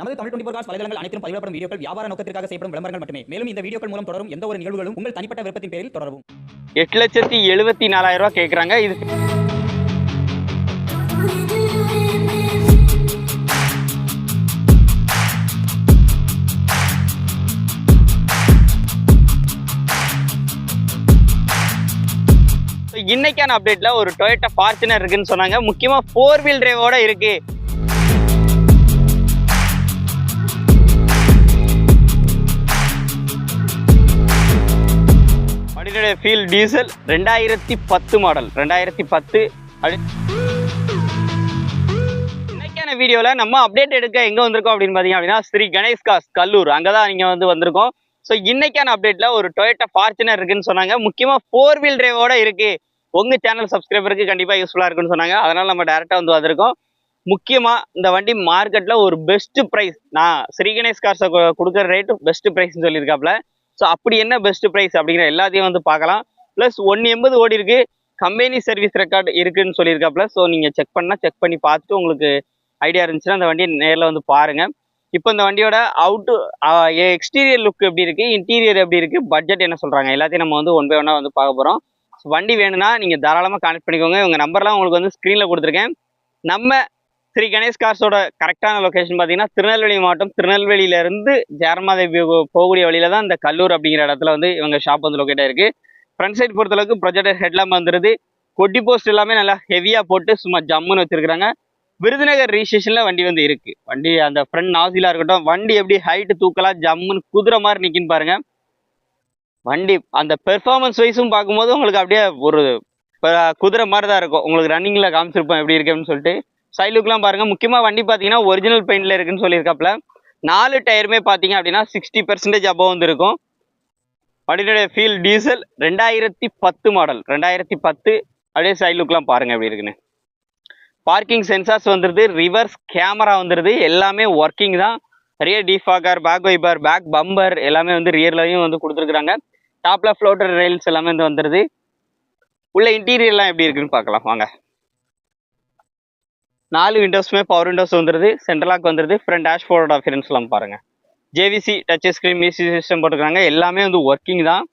நமது Tamil twenty four cos வலைதளங்கள் அனைத்தும் பதிவிடப்படும் வீடியோக்கள் வியாபார நோக்கத்திற்காக செய்யப்படும் விளம்பரங்கள் மட்டுமே. மேலும் இந்த வீடியோக்கள் மூலம் தொடரும் எந்த ஒரு நிகழ்வுகளும் உங்கள் தனிப்பட்ட விருப்பத்தின் பேரில் தொடரவும். எட்டு லட்சத்தி எழுபத்தி நாலாயிரம் ரூபாய் கேட்குறாங்க இது இன்னைக்கான அப்டேட்ல ஒரு டொயோட்டா ஃபார்ச்சுனர் இருக்குன்னு சொன்னாங்க. முக்கியமா ஃபோர் வீல் டிரைவோட இருக்கு. ஃபீல் டீசல் ரெண்டாயிரத்தி பத்து மாடல் ரெண்டாயிரத்தி பத்து அப்படி இன்னைக்கான வீடியோவில் நம்ம அப்டேட் எடுக்க எங்கே வந்திருக்கோம் அப்படின்னு பார்த்தீங்க அப்படின்னா ஸ்ரீ கணேஷ் காஸ் கல்லூர். அங்கே தான் நீங்கள் வந்து வந்திருக்கோம். ஸோ இன்னைக்கான அப்டேட்டில் ஒரு டொயோட்டா ஃபார்ச்சுனர் இருக்குன்னு சொன்னாங்க. முக்கியமாக ஃபோர் வீல் டிரைவோட இருக்கு. உங்கள் சேனல் சப்ஸ்கிரைபருக்கு கண்டிப்பாக யூஸ்ஃபுல்லாக இருக்குன்னு சொன்னாங்க. அதனால் நம்ம டேரெக்டாக வந்து வந்திருக்கோம். முக்கியமாக இந்த வண்டி மார்க்கெட்டில் ஒரு பெஸ்ட் ப்ரைஸ் நான் ஸ்ரீ கணேஷ் கார்ஸை கொடுக்குற ரேட்டு பெஸ்ட் ப்ரைஸ்னு சொல்லியிருக்காப்புல. ஸோ அப்படி என்ன பெஸ்ட் ப்ரைஸ் அப்படிங்கிற எல்லாத்தையும் வந்து பார்க்கலாம். ப்ளஸ் ஒன் எண்பது ஓடி இருக்கு. கம்பெனி சர்வீஸ் ரெக்கார்டு இருக்குன்னு சொல்லியிருக்காப்புல ஸோ நீங்கள் செக் பண்ணால் செக் பண்ணி பார்த்துட்டு உங்களுக்கு ஐடியா இருந்துச்சுன்னா அந்த வண்டியை நேரில் வந்து பாருங்கள் இப்போ இந்த வண்டியோட அவுட்டு எக்ஸ்டீரியர் லுக் எப்படி இருக்குது இன்டீரியர் எப்படி இருக்குது பட்ஜெட் என்ன சொல்கிறாங்க எல்லாத்தையும் நம்ம வந்து ஒன் பை ஒன்னாக வந்து பார்க்க போகிறோம் வண்டி வேணும்னா நீங்கள் தாராளமாக கான்டெக்ட் பண்ணிக்கோங்க. உங்கள் நம்பர்லாம் உங்களுக்கு வந்து ஸ்க்ரீனில் கொடுத்துருக்கேன். நம்ம ஸ்ரீ கணேஷ் கார்ஸோட கரெக்டான லொக்கேஷன் பார்த்தீங்கன்னா திருநெல்வேலி மாவட்டம். திருநெல்வேலியிலேருந்து இருந்து போகக்கூடிய வழியில தான் இந்த கல்லூர் அப்படிங்கிற இடத்துல வந்து இவங்க ஷாப் வந்து லொக்கேட் ஆயிருக்கு. ஃப்ரண்ட் சைட் பொறுத்தளவுக்கு ப்ரொஜெக்டர் ஹெட்லாம் வந்துருது. கொட்டி போஸ்ட் எல்லாமே நல்லா ஹெவியாக போட்டு சும்மா ஜம்முன்னு வச்சிருக்கிறாங்க. விருதுநகர் ரிஜிஸ்ட்ரேஷனில் வண்டி வந்து இருக்கு. வண்டி அந்த ஃப்ரண்ட் நாசிலாக இருக்கட்டும் வண்டி எப்படி ஹைட் தூக்கலாம் ஜம்முன்னு குதிரை மாதிரி நிற்கின்னு பாருங்க. வண்டி அந்த பெர்ஃபார்மன்ஸ் வைஸும் பார்க்கும்போது உங்களுக்கு அப்படியே ஒரு குதிரை மாதிரி தான் இருக்கும். உங்களுக்கு ரன்னிங்கில் காமிச்சிருப்போம் எப்படி இருக்குன்னு சொல்லிட்டு. சைட் லுக்லாம் முக்கியமாக வண்டி பார்த்தீங்கன்னா ஒரிஜினல் பெயிண்டில் இருக்குன்னு சொல்லியிருக்காப்புல நாலு டயருமே பார்த்தீங்க அப்படின்னா சிக்ஸ்டி பெர்சன்டேஜ் அபவ் வந்துருக்கும். வண்டியினுடைய ஃபீல் டீசல் ரெண்டாயிரத்தி பத்து மாடல் ரெண்டாயிரத்தி பத்து அப்படியே சைட் லுக்லாம் பாருங்கள் எப்படி இருக்குன்னு. பார்க்கிங் சென்சார்ஸ் வந்துருது ரிவர்ஸ் கேமரா வந்துருது எல்லாமே ஒர்க்கிங் தான். Rear defogger back wiper back bumper எல்லாமே வந்து ரியர்லையும் வந்து கொடுத்துருக்குறாங்க. டாப்பில் ஃப்ளோட்டர் ரெயில்ஸ் எல்லாமே வந்து வந்துருது. உள்ள இன்டீரியர்லாம் எப்படி இருக்குன்னு பார்க்கலாம். வாங்க. நாலு விண்டோஸுமே பவர் விண்டோஸ் வந்துருது சென்ட்ரலாக் வந்துருது ஃப்ரண்ட் டேஷ்போர்டோட அஃபியரன்ஸ்லாம் பாருங்க. JVC touch screen music system போட்டுருக்காங்க எல்லாமே வந்து ஒர்க்கிங் தான்.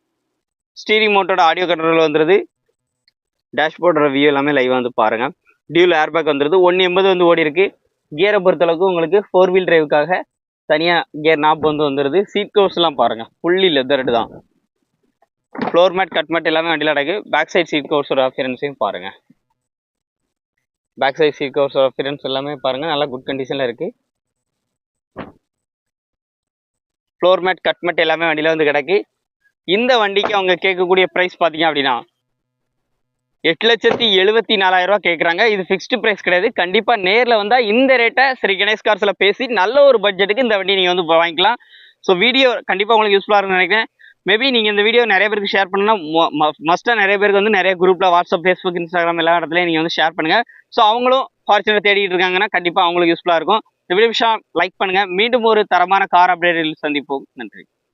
ஸ்டீரிங் மோட்டோட ஆடியோ கண்ட்ரோல் வந்துருது. டேஷ்போர்டோட வியூ எல்லாமே லைவ் வந்து பாருங்க. டியூல் ஏர்பேக் வந்துருது ஒன்று எண்பது வந்து ஓடி இருக்கு கியரை பொறுத்தளவுக்கு உங்களுக்கு ஃபோர் வீல் டிரைவுக்காக தனியாக கியர் நாப் வந்து வந்துருது. சீட் கவர்ஸ்லாம் பாருங்க ஃபுல்லி லெதர்டு தான். ஃப்ளோர் மேட் கட் மேட் எல்லாமே வண்டியில் அடக்கு. பேக் சைட் சீட் கவர்ஸோட அஃபியரன்ஸையும் பாருங்கள் பேக் சைட் சீட் கவர்ஸோட அஃபியரன்ஸ் எல்லாமே பாருங்கள் நல்லா குட் கண்டிஷனில் இருக்குது ஃப்ளோர் மேட் கட் மேட் எல்லாமே வண்டியில் வந்து கிடக்கு. இந்த வண்டிக்கு அவங்க கேட்கக்கூடிய ப்ரைஸ் பார்த்தீங்க அப்படின்னா எட்டு லட்சத்தி எழுபத்தி நாலாயிரம் கேட்குறாங்க இது ஃபிக்ஸ்டு ப்ரைஸ் கிடையாது. கண்டிப்பாக நேரில் வந்தால் இந்த ரேட்டை ஸ்ரீ கணேஷ் கார்ஸில் பேசி நல்ல ஒரு பட்ஜெட்டுக்கு இந்த வண்டி நீங்கள் வந்து வாங்கிக்கலாம். ஸோ வீடியோ கண்டிப்பாக உங்களுக்கு யூஸ்ஃபுல்லாக இருக்குன்னு நினைக்கிறேன். மேபி நீங்கள் இந்த வீடியோ நிறைய பேருக்கு ஷேர் பண்ணால் மஸ்ட்டாக நிறைய பேருக்கு வந்து நிறைய குரூப்பில் வாட்ஸ்அப் ஃபேஸ்புக் இன்ஸ்டாகிராம் எல்லா இடத்துலையும் நீங்கள் வந்து ஷேர் பண்ணுங்கள் ஸோ அவங்களும் ஃபார்ச்சுனர் தேடிட்டு இருக்காங்கன்னா கண்டிப்பாக அவங்களுக்கு யூஸ்ஃபுல்லாக இருக்கும். இந்த வீடியோ லைக் பண்ணுங்கள் மீண்டும் ஒரு தரமான கார் அப்டேட்டில் சந்திப்போம். நன்றி.